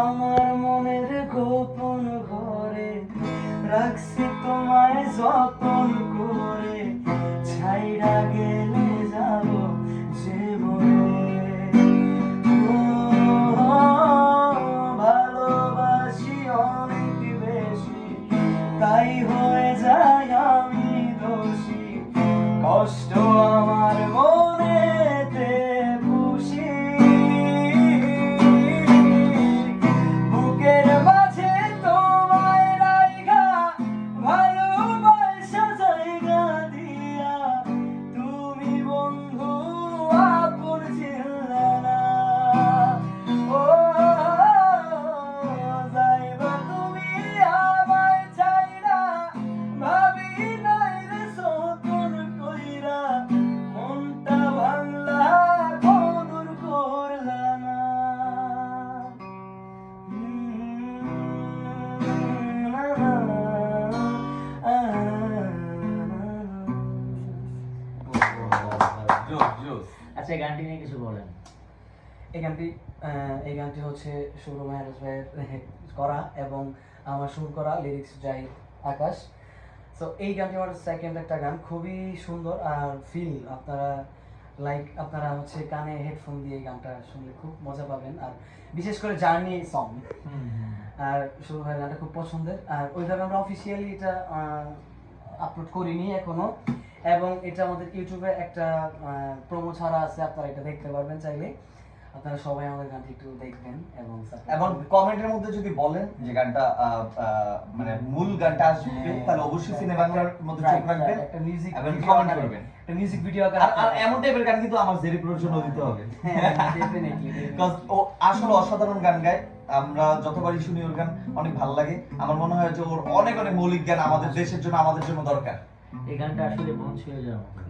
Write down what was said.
আমার মনের গোপন ঘরে রাখছি তোমায় যতন করে। ছাইরা গেলে যাব ভালোবাসি অনেক বেশি, তাই হয়ে যায় আমি দোষী। কষ্ট আচ্ছা এই গানটি নিয়ে কিছু বলেন। এই গানটি এই গানটি হচ্ছে মেহরাজ করা এবং আমার সুর করা লিরিক্স যাই আকাশ। তো এই গানটি আমার সেকেন্ড একটা গান, খুবই সুন্দর আর ফিল আপনারা লাইক আপনারা হচ্ছে কানে হেডফোন দিয়ে গানটা শুনলে খুব মজা পাবেন। আর বিশেষ করে জার্নি সং আর শুরু হয় গানটা খুব পছন্দের। আর ওইভাবে আমরা অফিসিয়ালি এটা আপলোড করিনি এখনও। এবং এটা আমাদের ইউটিউবে একটা প্রোমো ছাড়া আছে আপনারা এটা দেখতে পারবেন চাইলে। আপনারা সবাই আমাদের গানটি একটু দেখবেন এবং এবং কমেন্টের মধ্যে যদি বলেন যে গানটা মানে মূল গানটা আসবে হ্যাঁ। তাহলে অবশ্যই সিনেমাটার মধ্যে Right, চোখ রাখবেন একটা মিউজিক এবং comment করবেন। একটা মিউজিক ভিডিও আর আর এমন টাইপের গান কিন্তু আমার জেরিপুরের জন্য দিতে হবে। হ্যাঁ ডেফিনেটলি Because ও আসলে অসাধারণ গান গায়। আমরা যতবারই শুনি ওর গান অনেক ভালো লাগে। আমার মনে হয় যে ওর অনেক অনেক মৌলিক গান আমাদের দেশের জন্য আমাদের জন্য দরকার। এই গানটা আসলে মন ছুঁয়ে যাওয়ার মতো